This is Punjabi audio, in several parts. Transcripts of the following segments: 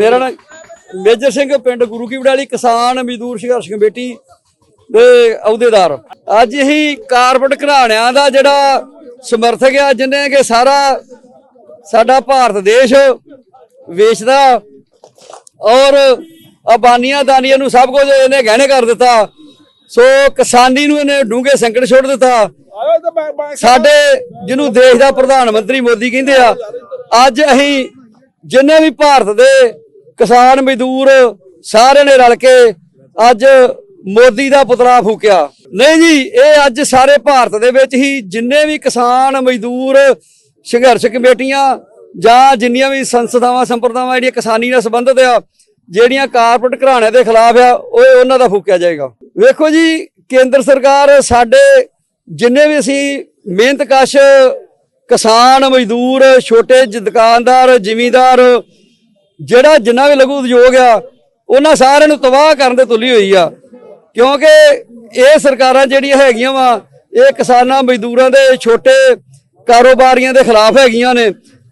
ਮੇਰਾ ਨਾਮ ਮੇਜਰ ਸਿੰਘ, ਪਿੰਡ ਗੁਰੂ ਕੀ ਵਡਾਲੀ, ਕਿਸਾਨ ਮਜ਼ਦੂਰ ਸੰਘਰਸ਼ ਕਮੇਟੀ ਦੇ ਅਹੁਦੇਦਾਰ। ਅੱਜ ਹੀ ਕਾਰਪੋਰੇਟ ਘਰਾਣਿਆਂ ਦਾ ਜਿਹੜਾ ਸਮਰਥਕ ਆ, ਜਿਨੇ ਕਿ ਸਾਰਾ ਸਾਡਾ ਭਾਰਤ ਦੇਸ਼ ਵੇਚਦਾ। ਔਰ ਅਬਾਨੀਆਂ ਦਾਨੀਆਂ ਨੂੰ ਸਭ ਕੁਝ ਇਹਨੇ ਗਹਿਣੇ ਕਰ ਦਿੱਤਾ। ਸੋ ਕਿਸਾਨੀ ਨੂੰ ਇਹਨੇ ਡੂੰਘੇ ਸੰਕਟ ਛੋੜ ਦਿੱਤਾ। ਸਾਡੇ ਜਿਹਨੂੰ ਦੇਸ਼ ਦਾ ਪ੍ਰਧਾਨ ਮੰਤਰੀ ਮੋਦੀ ਕਹਿੰਦੇ ਆ, ਅੱਜ ਅਸੀਂ ਜਿੰਨੇ ਵੀ ਭਾਰਤ ਦੇ ਕਿਸਾਨ ਮਜ਼ਦੂਰ ਸਾਰਿਆਂ ਨੇ ਰਲ ਕੇ ਅੱਜ ਮੋਦੀ ਦਾ ਪੁਤਲਾ ਫੂਕਿਆ। ਨਹੀਂ ਜੀ, ਇਹ ਅੱਜ ਸਾਰੇ ਭਾਰਤ ਦੇ ਵਿੱਚ ਹੀ ਜਿੰਨੇ ਵੀ ਕਿਸਾਨ ਮਜ਼ਦੂਰ ਸੰਘਰਸ਼ ਕਮੇਟੀਆਂ ਜਾਂ ਜਿੰਨੀਆਂ ਵੀ ਸੰਸਥਾਵਾਂ, ਸੰਪਰਦਾਵਾਂ ਜਿਹੜੀਆਂ ਕਿਸਾਨੀ ਨਾਲ ਸੰਬੰਧਿਤ ਆ, ਜਿਹੜੀਆਂ ਕਾਰਪੋਰੇਟ ਘਰਾਣਿਆਂ ਦੇ ਖਿਲਾਫ ਆ, ਉਹ ਉਹਨਾਂ ਦਾ ਫੂਕਿਆ ਜਾਏਗਾ। ਵੇਖੋ ਜੀ, ਕੇਂਦਰ ਸਰਕਾਰ ਸਾਡੇ ਜਿੰਨੇ ਵੀ ਅਸੀਂ ਮਿਹਨਤਕਸ਼ ਕਿਸਾਨ ਮਜ਼ਦੂਰ, ਛੋਟੇ ਦੁਕਾਨਦਾਰ, ਜ਼ਿਮੀਂਦਾਰ ਜਿਹੜਾ ਜਿੰਨਾ ਵੀ ਲਘੂ ਉਦਯੋਗ ਆ, ਉਹਨਾਂ ਸਾਰਿਆਂ ਨੂੰ ਤਬਾਹ ਕਰਨ ਦੇ ਤੁਲੀ ਹੋਈ ਆ। ਕਿਉਂਕਿ ਇਹ ਸਰਕਾਰਾਂ ਜਿਹੜੀਆਂ ਹੈਗੀਆਂ ਵਾ, ਇਹ ਕਿਸਾਨਾਂ, ਮਜ਼ਦੂਰਾਂ ਦੇ ਛੋਟੇ ਕਾਰੋਬਾਰੀਆਂ ਦੇ ਖਿਲਾਫ ਹੈਗੀਆਂ ਨੇ।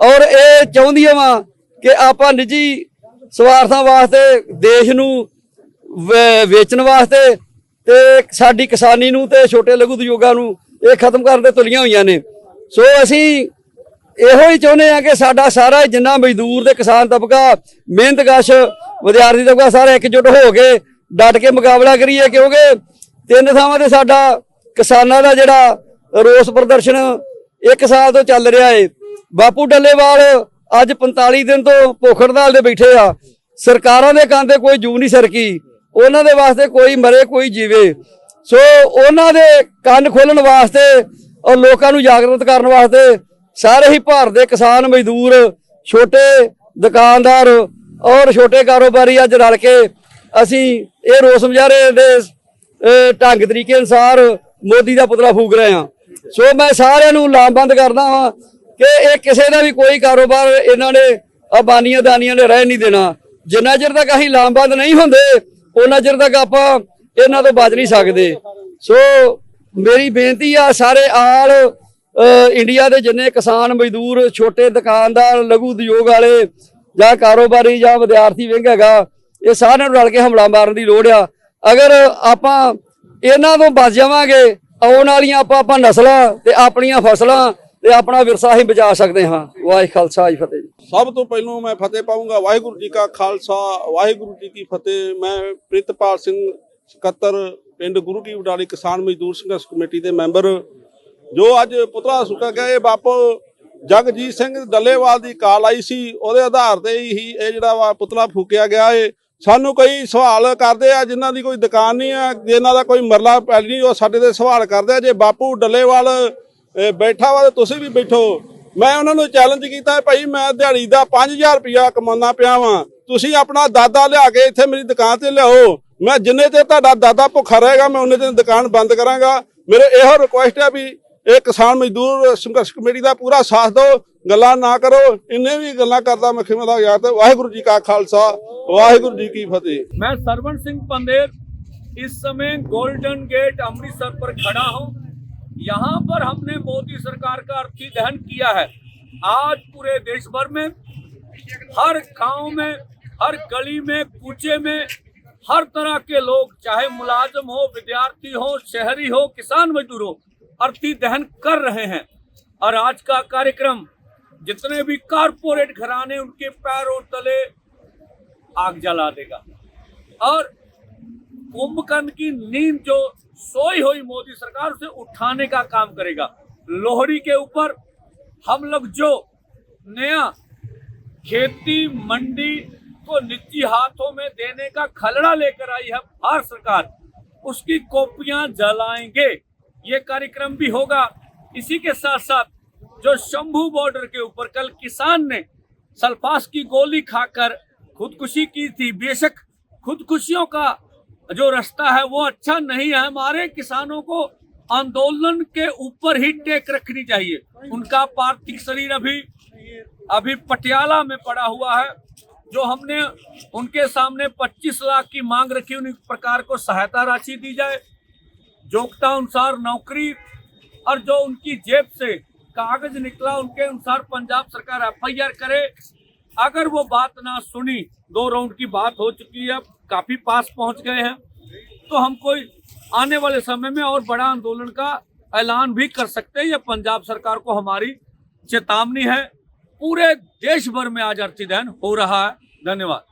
ਔਰ ਇਹ ਚਾਹੁੰਦੀਆਂ ਵਾ ਕਿ ਆਪਾਂ ਨਿੱਜੀ ਸਵਾਰਥਾਂ ਵਾਸਤੇ, ਦੇਸ਼ ਨੂੰ ਵੇ- ਵੇਚਣ ਵਾਸਤੇ ਤੇ ਸਾਡੀ ਕਿਸਾਨੀ ਨੂੰ ਤੇ ਛੋਟੇ ਲਘੂ ਉਦਯੋਗਾਂ ਨੂੰ ਇਹ ਖਤਮ ਕਰਨ ਦੇ ਤੁਲੀਆਂ ਹੋਈਆਂ ਨੇ। ਸੋ ਅਸੀਂ ਇਹੋ ਹੀ ਚਾਹੁੰਦੇ ਆ ਕਿ ਸਾਡਾ ਸਾਰਾ ਜਿੰਨਾ ਮਜ਼ਦੂਰ ਤੇ ਕਿਸਾਨ ਤਬਕਾ ਮਿਹਨਤਕਸ਼ ਵਿਦਿਆਰਥੀ ਤਬਕਾ ਸਾਰੇ ਇਕਜੁੱਟ ਹੋ ਕੇ ਡਟ ਕੇ ਮੁਕਾਬਲਾ ਕਰੀਏ ਕਿਉਂਕਿ ਤਿੰਨ ਥਾਵਾਂ ਤੇ ਸਾਡਾ ਕਿਸਾਨਾਂ ਦਾ ਜਿਹੜਾ ਰੋਸ ਪ੍ਰਦਰਸ਼ਨ ਇੱਕ ਸਾਲ ਤੋਂ ਚੱਲ ਰਿਹਾ ਏ। ਬਾਪੂ ਡੱਲੇਵਾਲ ਅੱਜ 45 ਦਿਨ ਤੋਂ ਭੁੱਖ ਹੜਤਾਲ ਤੇ ਬੈਠੇ ਆ। ਸਰਕਾਰਾਂ ਦੇ ਕੰਨ ਤੇ ਕੋਈ ਜੂ ਨਹੀਂ ਸਰਕੀ। ਉਹਨਾਂ ਦੇ ਵਾਸਤੇ ਕੋਈ ਮਰੇ, ਕੋਈ ਜੀਵੇ। ਸੋ ਉਹਨਾਂ ਦੇ ਕੰਨ ਖੋਲਣ ਵਾਸਤੇ ਔਰ ਲੋਕਾਂ ਨੂੰ ਜਾਗਰਤ ਕਰਨ ਵਾਸਤੇ ਸਾਰੇ ਹੀ ਭਾਰਤ ਦੇ ਕਿਸਾਨ ਮਜ਼ਦੂਰ, ਛੋਟੇ ਦੁਕਾਨਦਾਰ ਔਰ ਛੋਟੇ ਕਾਰੋਬਾਰੀ ਅੱਜ ਰਲ ਕੇ ਅਸੀਂ ਇਹ ਰੋਸ ਮੁਜ਼ਾਹਰੇ ਦੇ ਢੰਗ ਤਰੀਕੇ ਅਨੁਸਾਰ ਮੋਦੀ ਦਾ ਪੁਤਲਾ ਫੂਕ ਰਹੇ ਹਾਂ। ਸੋ ਮੈਂ ਸਾਰਿਆਂ ਨੂੰ ਲਾਮਬੰਦ ਕਰਦਾ ਹਾਂ ਕਿ ਇਹ ਕਿਸੇ ਦਾ ਵੀ ਕੋਈ ਕਾਰੋਬਾਰ ਇਹਨਾਂ ਨੇ ਅਬਾਨੀਆਂ ਦਾਨੀਆਂ ਨੇ ਰਹਿ ਨਹੀਂ ਦੇਣਾ। ਜਿੰਨਾ ਚਿਰ ਤੱਕ ਅਸੀਂ ਲਾਮਬੰਦ ਨਹੀਂ ਹੁੰਦੇ, ਉਹਨਾਂ ਚਿਰ ਤੱਕ ਆਪਾਂ ਇਹਨਾਂ ਤੋਂ ਬਚ ਨਹੀਂ ਸਕਦੇ। ਸੋ ਮੇਰੀ ਬੇਨਤੀ ਆ ਸਾਰੇ ਆਲ ਇੰਡੀਆ ਦੇ ਜਿੰਨੇ ਕਿਸਾਨ ਮਜ਼ਦੂਰ, ਛੋਟੇ ਦੁਕਾਨਦਾਰ, ਲਘੂ ਉਦਯੋਗ ਵਾਲੇ ਜਾਂ ਕਾਰੋਬਾਰੀ ਜਾਂ ਵਿਦਿਆਰਥੀ ਵਿੰਗ ਹੈਗਾ, ਇਹ ਸਾਰਿਆਂ ਨੂੰ ਰਲ ਕੇ ਹਮਲਾ ਮਾਰਨ ਦੀ ਲੋੜ ਆ। ਅਗਰ ਆਪਾਂ ਇਹਨਾਂ ਤੋਂ ਬਚ ਜਾਵਾਂਗੇ, ਆਉਣ ਵਾਲੀਆਂ ਆਪਾਂ ਆਪਾਂ ਨਸਲਾਂ ਤੇ ਆਪਣੀਆਂ ਫਸਲਾਂ ਤੇ ਆਪਣਾ ਵਿਰਸਾ ਹੀ ਬਚਾ ਸਕਦੇ ਹਾਂ। ਵਾਹਿ ਖਾਲਸਾ ਜੀ ਫਤਿਹ। ਸਭ ਤੋਂ ਪਹਿਲਾਂ ਮੈਂ ਫਤਿਹ ਪਾਉਂਗਾ ਵਾਹਿਗੁਰੂ ਜੀ ਕਾ ਖਾਲਸਾ, ਵਾਹਿਗੁਰੂ ਜੀ ਕੀ ਫਤਿਹ। ਮੈਂ ਪ੍ਰਿਤਪਾਲ ਸਿੰਘ ਸਕੱਤਰ, ਪਿੰਡ ਗੁਰੂ ਕੀ ਵਡਾਲੀ ਕਿਸਾਨ ਮਜ਼ਦੂਰ ਸੰਘਰਸ਼ ਕਮੇਟੀ ਦੇ ਮੈਂਬਰ ਜੋ ਅੱਜ ਪੁਤਲਾ ਸੁੱਕਾ ਗਿਆ, ਇਹ ਬਾਪੂ ਜਗਜੀਤ ਸਿੰਘ ਡੱਲੇਵਾਲ ਦੀ ਕਾਲ ਆਈ ਸੀ, ਉਹਦੇ ਆਧਾਰ ਤੇ ਹੀ ਇਹ ਜਿਹੜਾ ਵਾ ਪੁਤਲਾ ਫੂਕਿਆ ਗਿਆ ਏ। ਸਾਨੂੰ ਕਈ ਸਵਾਲ ਕਰਦੇ ਆ, ਜਿਨ੍ਹਾਂ ਦੀ ਕੋਈ ਦੁਕਾਨ ਨਹੀਂ ਆ, ਜਿਨ੍ਹਾਂ ਦਾ ਕੋਈ ਮਰਲਾ ਪੈਲੀ ਨਹੀਂ, ਉਹ ਸਾਡੇ ਤੇ ਸਵਾਲ ਕਰਦੇ ਆ। ਜੇ ਬਾਪੂ ਡੱਲੇਵਾਲ ਬੈਠਾ ਵਾ ਤੇ ਤੁਸੀਂ ਵੀ ਬੈਠੋ। ਮੈਂ ਉਹਨਾਂ ਨੂੰ ਚੈਲੰਜ ਕੀਤਾ, ਭਾਈ ਮੈਂ ਦਿਹਾੜੀ ਦਾ 5000 ਰੁਪਇਆ ਕਮਾਉਣਾ ਪਿਆ ਵਾਂ। ਤੁਸੀਂ ਆਪਣਾ ਦਾਦਾ ਲਿਆ ਕੇ ਇੱਥੇ ਮੇਰੀ ਦੁਕਾਨ ਤੇ ਲਿਆਓ। ਮੈਂ ਜਿੰਨੇ ਤੇ ਤੁਹਾਡਾ ਦਾਦਾ ਭੁੱਖਾ ਰਹੇਗਾ, ਮੈਂ ਉਹਨੇ ਤੇ ਦੁਕਾਨ ਬੰਦ ਕਰਾਂਗਾ। ਮੇਰੇ ਇਹੋ ਰਿਕੁਐਸਟ ਹੈ ਵੀ ਇਹ ਕਿਸਾਨ ਮਜ਼ਦੂਰ ਸੰਘਰਸ਼ ਕਮੇਟੀ ਦਾ ਪੂਰਾ ਸਾਥ ਦਿਓ ਗੱਲਾਂ ਨਾ ਕਰੋ ਇੰਨੇ ਵੀ ਗੱਲਾਂ ਕਰਦਾ ਮੈਂ ਖਿਮਾ ਦਾ ਯਾਰ ਤੇ ਵਾਹਿਗੁਰੂ ਜੀ ਕਾ ਖਾਲਸਾ ਵਾਹਿਗੁਰੂ ਜੀ ਕੀ ਫਤਿਹ मैं सरवण सिंह पंदेर इस समय गोल्डन गेट अमृतसर पर खड़ा हूं यहां पर हमने मोदी सरकार का अर्थी दहन किया है आज पूरे देश भर में हर गांव में हर गली में कूचे में हर तरह के लोग चाहे मुलाजम हो विद्यार्थी हो शहरी हो किसान मजदूर हो अर्थी दहन कर रहे हैं। और आज का कार्यक्रम, जितने भी कारपोरेट घराने उनके पैरों तले आग जला देगा। और कुंभकर्ण की नींद जो सोई हुई मोदी सरकार उसे उठाने का काम करेगा। लोहड़ी के ऊपर हम लोग जो नया खेती मंडी को निजी हाथों में देने का खलड़ा लेकर आई है भारत सरकार, उसकी कॉपियाँ जलाएँगे। ये कार्यक्रम भी होगा। इसी के साथ साथ जो शंभू बॉर्डर के ऊपर कल किसान ने सल्फास की गोली खाकर खुदकुशी की थी, बेशक खुदकुशियों का जो रास्ता है वो अच्छा नहीं है। हमारे किसानों को आंदोलन के ऊपर ही टेक रखनी चाहिए। उनका पार्थिव शरीर अभी अभी पटियाला में पड़ा हुआ है, जो हमने उनके सामने 25 लाख की मांग रखी उन प्रकार को सहायता राशि दी जाए। योग्यता अनुसार नौकरी और जो उनकी जेब से कागज़ निकला, उनके अनुसार पंजाब सरकार एफआईआर करे। अगर वो बात ना सुनी, दो राउंड की बात हो चुकी है काफ़ी पास पहुँच गए हैं। तो हम कोई आने वाले समय में और बड़ा आंदोलन का ऐलान भी कर सकते हैं। ये पंजाब सरकार को हमारी चेतावनी है। पूरे देश भर में आज अर्थी दहन हो रहा है। धन्यवाद।